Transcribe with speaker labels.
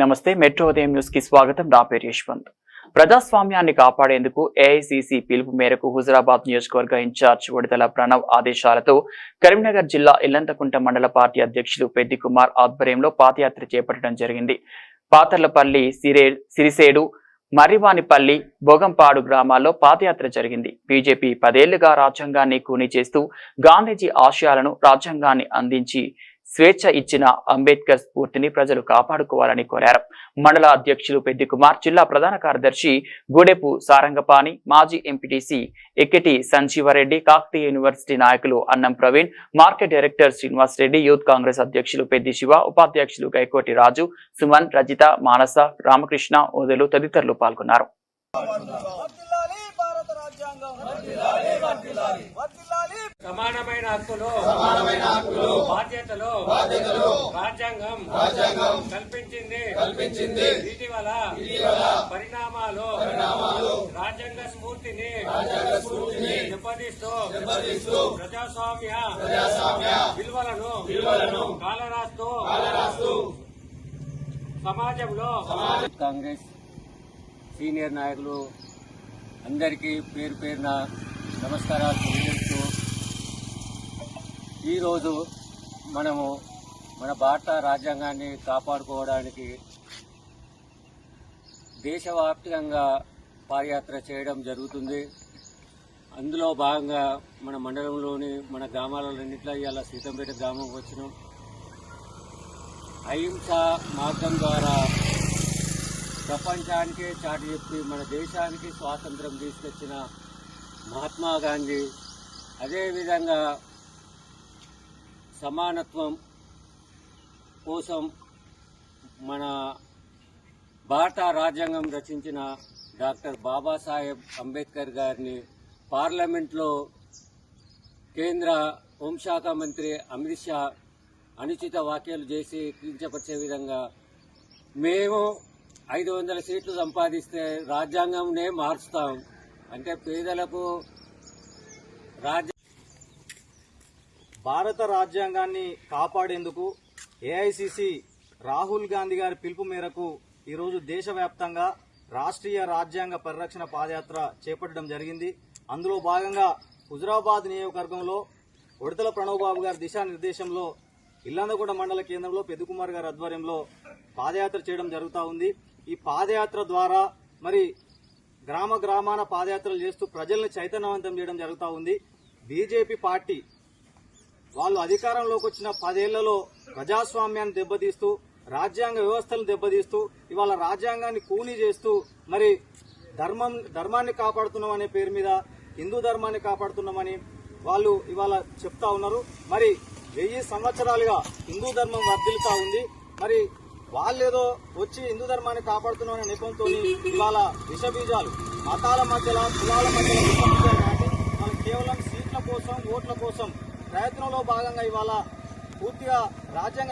Speaker 1: నమస్తే మెట్రో ఉదయం న్యూస్కి స్వాగతం. నా పేరు యశ్వంత్. ప్రజాస్వామ్యాన్ని కాపాడేందుకు ఏఐసిసి పిలుపు మేరకు హుజరాబాద్ నియోజకవర్గ ఇన్ఛార్జ్ విడుదల ప్రణవ్ ఆదేశాలతో కరీంనగర్ జిల్లా ఇల్లంతకుంట మండల పార్టీ అధ్యక్షులు పెద్ది కుమార్ ఆధ్వర్యంలో పాదయాత్ర చేపట్టడం జరిగింది. పాతర్లపల్లి సిరే సిరిసేడు మర్రివానిపల్లి బోగంపాడు గ్రామాల్లో పాదయాత్ర జరిగింది. బీజేపీ పదేళ్ళుగా రాజ్యాంగాన్ని కూని చేస్తూ గాంధీజీ ఆశయాలను రాజ్యాంగాన్ని అందించి స్వేచ్ఛ ఇచ్చిన అంబేద్కర్ స్ఫూర్తిని ప్రజలు కాపాడుకోవాలని కోరారు. మండల అధ్యక్షులు పెద్ది కుమార్ జిల్లా ప్రధాన కార్యదర్శి గూడెపు సారంగపాణి మాజీ ఎంపీటీసీ ఎక్కెటి సంజీవారెడ్డి కాకతీయ యూనివర్సిటీ నాయకులు Annam Praveen market director Srinivas Reddy youth Congress అధ్యక్షులు పెద్ది శివ ఉపాధ్యక్షులు గైకోటి రాజు సుమన్ రజిత మానస రామకృష్ణ ఓదెలు తదితరులు పాల్గొన్నారు.
Speaker 2: సమానమైన హక్కులు సమానమైన హక్కులు బాధ్యతలు బాధ్యతలు రాజ్యాంగం రాజ్యాంగం కల్పించింది. కల్పించింది. ఇటీవల ఇటీవల పరిణామాలు పరిణామాలు రాజ్యాంగ స్ఫూర్తిని రాజ్యాంగ స్ఫూర్తిని దెబ్బతీస్తూ దెబ్బతీస్తూ ప్రజాస్వామ్య ప్రజాస్వామ్య విలువలను విలువలను కాలరాస్తూ కాలరాస్తూ సమాజంలో కాంగ్రెస్ సీనియర్ నాయకులు అందరికీ పేరు పేరున నమస్కారాలు ఈరోజు మనము మన భారత రాజ్యాంగాన్ని కాపాడుకోవడానికి దేశవ్యాప్తంగా పాదయాత్ర చేయడం జరుగుతుంది. అందులో భాగంగా మన మండలంలోని మన గ్రామాలన్నింటిలో ఇవాళ సీతంపేట గ్రామం వచ్చినాం. అహింస మార్గం ద్వారా ప్రపంచానికే చాటి చెప్పి మన దేశానికి స్వాతంత్రం తీసుకొచ్చిన మహాత్మా గాంధీ అదేవిధంగా సమానత్వం కోసం మన భారత రాజ్యాంగం రచించిన డాక్టర్ బాబాసాహెబ్ అంబేద్కర్ గారిని పార్లమెంట్లో కేంద్ర హోంశాఖ మంత్రి అమిత్ షా అనుచిత వ్యాఖ్యలు చేసి కించపరిచే విధంగా మేము ఐదు వందల సీట్లు సంపాదిస్తే రాజ్యాంగంనే మార్చుతాం అంటే పేదలకు రాజ్య
Speaker 3: భారత రాజ్యాంగాన్ని కాపాడేందుకు ఏఐసిసి రాహుల్ గాంధీ గారి పిలుపు మేరకు ఈరోజు దేశవ్యాప్తంగా రాష్ట్రీయ రాజ్యాంగ పరిరక్షణ పాదయాత్ర చేపట్టడం జరిగింది. అందులో భాగంగా హుజరాబాద్ నియోజకవర్గంలో ఉడతల ప్రణవ్ బాబు గారి దిశానిర్దేశంలో ఇల్లందగూడ మండల కేంద్రంలో పెద్దుకుమార్ గారి ఆధ్వర్యంలో పాదయాత్ర చేయడం జరుగుతూ ఉంది. ఈ పాదయాత్ర ద్వారా మరి గ్రామ గ్రామాన పాదయాత్రలు చేస్తూ ప్రజల్ని చైతన్యవంతం చేయడం జరుగుతూ ఉంది. బీజేపీ పార్టీ వాళ్ళు అధికారంలోకి వచ్చిన పదేళ్ళలో ప్రజాస్వామ్యాన్ని దెబ్బతీస్తూ రాజ్యాంగ వ్యవస్థలను దెబ్బతీస్తూ ఇవాళ రాజ్యాంగాన్ని కూలీ చేస్తూ మరి ధర్మం ధర్మాన్ని కాపాడుతున్నాం అనే పేరు మీద హిందూ ధర్మాన్ని కాపాడుతున్నామని వాళ్ళు ఇవాళ చెప్తా ఉన్నారు. మరి వెయ్యి సంవత్సరాలుగా హిందూ ధర్మం వర్ధిల్తా ఉంది. మరి వాళ్ళేదో వచ్చి హిందూ ధర్మాన్ని కాపాడుతున్నామనే నెపంతో ఇవాళ విషబీజాలు మతాల మధ్యలో కులాల మధ్యలో విషబీజాలు నాటి వాళ్ళు కేవలం సీట్ల కోసం ఓట్ల కోసం ప్రయత్నంలో భాగంగా ఇవాళ పూర్తిగా రాజ్యాంగ